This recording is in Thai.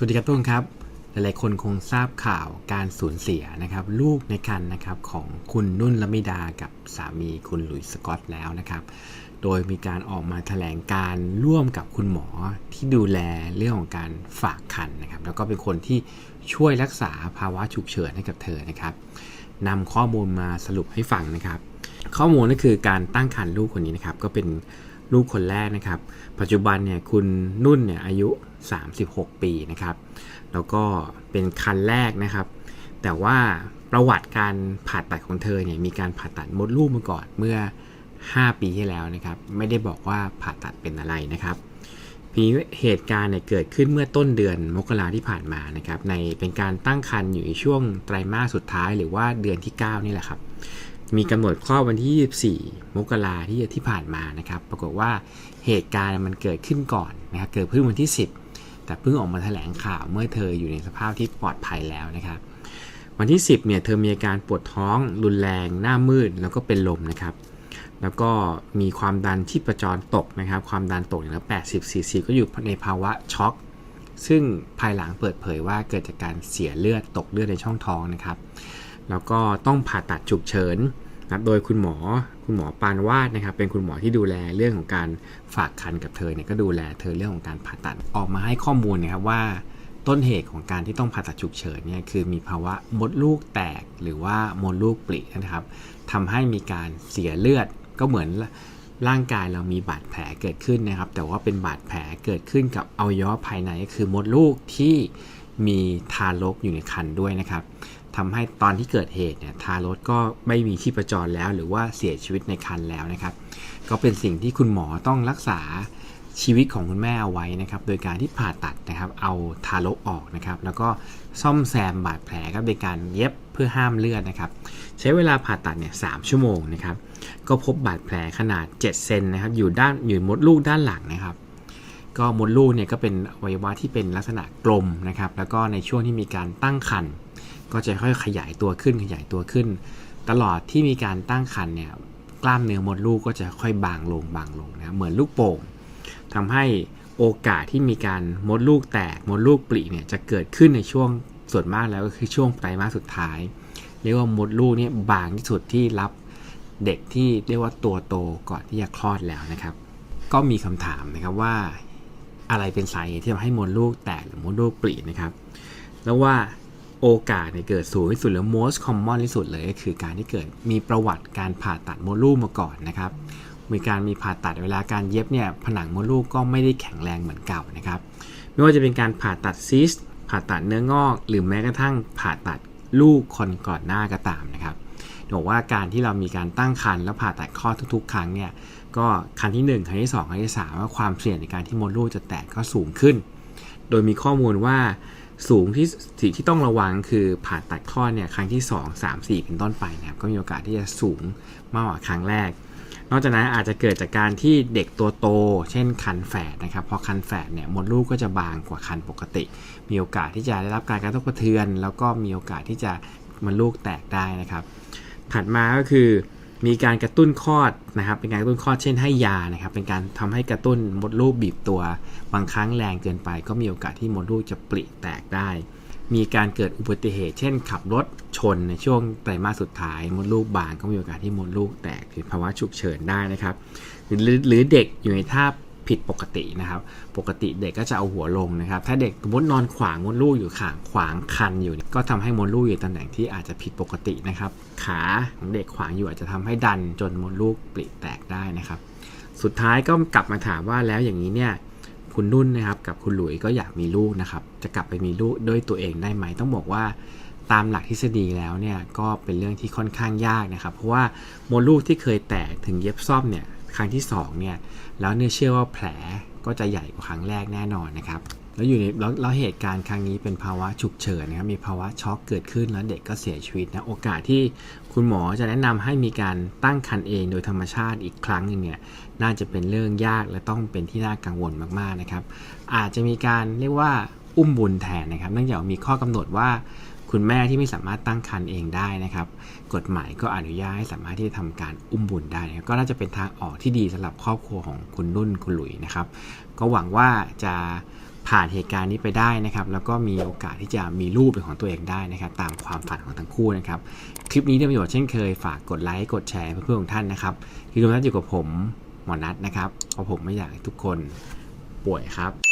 สวัสดีครับทุกคนครับ หลายๆคนคงทราบข่าวการสูญเสียนะครับ ลูกในครรภ์นะครับของคุณนุ่นละมิดากับสามีคุณหลุยส์สกอตแล้วนะครับ โดยมีการออกมาแถลงการร่วมกับคุณหมอที่ดูแลเรื่องของการฝากคันนะครับ แล้วก็เป็นคนที่ช่วยรักษาภาวะฉุกเฉินให้กับเธอนะครับนำข้อมูลมาสรุปให้ฟังนะครับ ข้อมูลก็คือการตั้งครรภ์ลูกคนนี้นะครับ ก็เป็น ลูกคนแรกนะครับ ปัจจุบันเนี่ยคุณนุ่นเนี่ยอายุ 36 ปีนะครับ แล้วก็เป็นคันแรกนะครับ แต่ว่าประวัติการผ่าตัดของเธอเนี่ยมีการผ่าตัดมดลูกมาก่อนเมื่อ 5 ปีที่แล้วนะครับ ไม่ได้บอกว่าผ่าตัดเป็นอะไรนะครับมีเหตุการณ์เนี่ยเกิดขึ้นเมื่อต้นเดือนมกราที่ผ่านมานะครับ ในเป็นการตั้งครรภ์อยู่ในช่วงไตรมาสสุดท้ายหรือว่าเดือนที่ 9 นี่แหละครับ มีกำหนดคลอดวันที่ 24 มกราที่ที่ผ่านมานะครับ ปรากฏว่าเหตุการณ์มันเกิดขึ้นก่อนนะครับเกิดขึ้นวันที่ 10 แต่เพิ่งออกมาแถลงข่าวเมื่อเธออยู่ในสภาพที่ปลอดภัยแล้วนะครับวันที่ 10เนี่ยเธอมีอาการปวดท้องรุนแรงหน้ามืดแล้วก็เป็นลมนะครับ แล้วก็มีความดันที่ประจรตกนะครับ ความดันตกอย่างละ80 cc ก็อยู่ในภาวะช็อกซึ่งภายหลังเปิดเผยว่าเกิดจากการเสียเลือดตกเลือดในช่องท้องนะครับ แล้วก็ต้องผ่าตัดฉุกเฉินนะโดยคุณหมอคุณหมอปานวาดนะครับ เป็นคุณหมอที่ดูแลเรื่องของการฝากคันกับเธอเนี่ยก็ดูแลเธอเรื่องของการผ่าตัดออกมาให้ข้อมูลนะครับว่าต้นเหตุของการที่ต้องผ่าตัดฉุกเฉินเนี่ยคือมีภาวะมดลูกแตกหรือว่ามดลูกปรินะครับทำให้มีการเสียเลือดก็เหมือนร่างกายเรามีบาดแผลเกิดขึ้นนะครับ แต่ว่าเป็นบาดแผลเกิดขึ้นกับอวัยวะภายในก็คือมดลูกที่มีทารกอยู่ในครรภ์ด้วยนะครับ ทำให้ตอนที่เกิดเหตุเนี่ยทารกก็ไม่มีชีพจรแล้ว หรือว่าเสียชีวิตในครรภ์แล้วนะครับ ก็เป็นสิ่งที่คุณหมอต้องรักษาชีวิตของคุณแม่เอาไว้นะครับ โดยการที่ผ่าตัดนะครับ เอาทารกออกนะครับ แล้วก็ซ่อมแซมบาดแผลครับโดยการเย็บเพื่อห้ามเลือดนะครับ ใช้เวลาผ่าตัดเนี่ยสชั่วโมงนะครับ ก็พบบาดแผลขนาด7เซนนะครับ อยู่ด้านอยู่มดลูกด้านหลังนะครับ ก็มดลูกเนี่ยก็เป็นอวัยวะที่เป็นลักษณะกลมนะครับ แล้วก็ในช่วงที่มีการตั้งครรภ์ ก็จะค่อยขยายตัวขึ้นขยายตัวขึ้น ตลอดที่มีการตั้งครรภ์เนี่ยกล้ามเนื้อมดลูกก็จะค่อยบางลงบางลงนะเหมือนลูกโป่งทำให้โอกาสที่มีการมดลูกแตกมดลูกปริเนี่ยจะเกิดขึ้นในช่วงส่วนมากแล้วก็คือช่วงไตรมาสสุดท้าย เรียกว่ามดลูกเนี่ยบางที่สุดที่รับเด็กที่เรียกว่าตัวโตก่อนที่จะคลอดแล้วนะครับ ก็มีคำถามนะครับว่าอะไรเป็นสาเหตุที่ทำให้มดลูกแตกหรือมดลูกปรินะครับ แล้วว่า โอกาสเนี่ยเกิดสูงที่สุดหรือ most common ที่สุดเลยก็คือการที่เกิดมีประวัติการผ่าตัดมดลูกมาก่อนนะครับ มีการมีผ่าตัดเวลาการเย็บเนี่ยผนังมดลูกก็ไม่ได้แข็งแรงเหมือนเก่านะครับ ไม่ว่าจะเป็นการผ่าตัดซิสผ่าตัดเนื้องอก หรือแม้กระทั่งผ่าตัดลูกคนก่อนหน้าก็ตามนะครับบอกว่าการที่เรามีการตั้งครรภ์แล้วผ่าตัดคลอดทุกๆ ครั้งเนี่ยก็ครั้งที่ 1 ครั้งที่ 2 ครั้งที่3ว่าความเสี่ยงในการที่มดลูกจะแตกก็สูงขึ้น โดยมีข้อมูลว่า สูงที่สิ่งที่ต้องระวังคือผ่าตัดคลอเนี่ยครั้งที่ 2 3 4 เป็นต้นไปนะครับก็มีโอกาสที่จะสูงมากกว่าครั้งแรก นอกจากนั้นอาจจะเกิดจากการที่เด็กตัวโต เช่นคันแฝดนะครับพอคันแฝดเนี่ยมดลูกก็จะบางกว่าคันปกติ มีโอกาสที่จะได้รับการกระทบกระเทือน แล้วก็มีโอกาสที่จะมันลูกแตกได้นะครับ ถัดมาก็คือ มีการกระตุ้นคลอดนะครับ เป็นการกระตุ้นคลอดเช่นให้ยานะครับ เป็นการทำให้กระตุ้นมดลูกบีบตัว บางครั้งแรงเกินไป ก็มีโอกาสที่มดลูกจะปริแตกได้ มีการเกิดอุบัติเหตุ เช่น ขับรถชนในช่วงไตรมาสสุดท้าย มดลูกบางก็มีโอกาสที่มดลูกแตกหรือภาวะฉุกเฉินได้นะครับ หรือหรือเด็กอยู่ในท่า ผิดปกตินะครับ ปกติเด็กก็จะเอาหัวลงนะครับ ถ้าเด็กสมมตินอนขวางมดลูกอยู่ขางขวางคันอยู่ ก็ทำให้มดลูกอยู่ตำแหน่งที่อาจจะผิดปกตินะครับ ขาของเด็กขวางอยู่อาจจะทำให้ดันจนมดลูกปริแตกได้นะครับ สุดท้ายก็กลับมาถามว่าแล้วอย่างนี้เนี่ยคุณนุ่นนะครับกับคุณหลุยก็อยากมีลูกนะครับ จะกลับไปมีลูกด้วยตัวเองได้ไหมต้องบอกว่าตามหลักทฤษฎีแล้วเนี่ยก็เป็นเรื่องที่ค่อนข้างยากนะครับ เพราะว่ามดลูกที่เคยแตกถึงเย็บซ่อมเนี่ย ครั้งที่2เนี่ยแล้วเนี่ยเชื่อว่าแผลก็จะใหญ่กว่าครั้งแรกแน่นอนนะครับแล้วอยู่ในแล้วแล้วเหตุการณ์ครั้งนี้เป็นภาวะฉุกเฉินนะครับมีภาวะช็อกเกิดขึ้นแล้วเด็กก็เสียชีวิตนะโอกาสที่คุณหมอจะแนะนำให้มีการตั้งครรภ์เองโดยธรรมชาติอีกครั้งหนึ่งเนี่ยน่าจะเป็นเรื่องยากและต้องเป็นที่น่ากังวลมากๆนะครับอาจจะมีการเรียกว่าอุ้มบุญแทนนะครับเนื่องจากมีข้อกำหนดว่า คุณแม่ที่ไม่สามารถตั้งครรภ์เองได้นะครับ กฎหมายก็อนุญาตให้สามารถที่จะทำการอุ้มบุญได้นะครับก็น่าจะเป็นทางออกที่ดีสำหรับครอบครัวของคุณนุ่นคุณหลุยนะครับ ก็หวังว่าจะผ่านเหตุการณ์นี้ไปได้นะครับ แล้วก็มีโอกาสที่จะมีรูปเป็นของตัวเองได้นะครับ ตามความฝันของทั้งคู่นะครับ คลิปนี้ได้ประโยชน์เช่นเคยฝากกดไลค์กดแชร์เพื่อนๆของท่านนะครับที่ทุกท่านอยู่กับผมหมอนัทนะครับเพราะผมไม่อยากให้ทุกคนป่วยครับ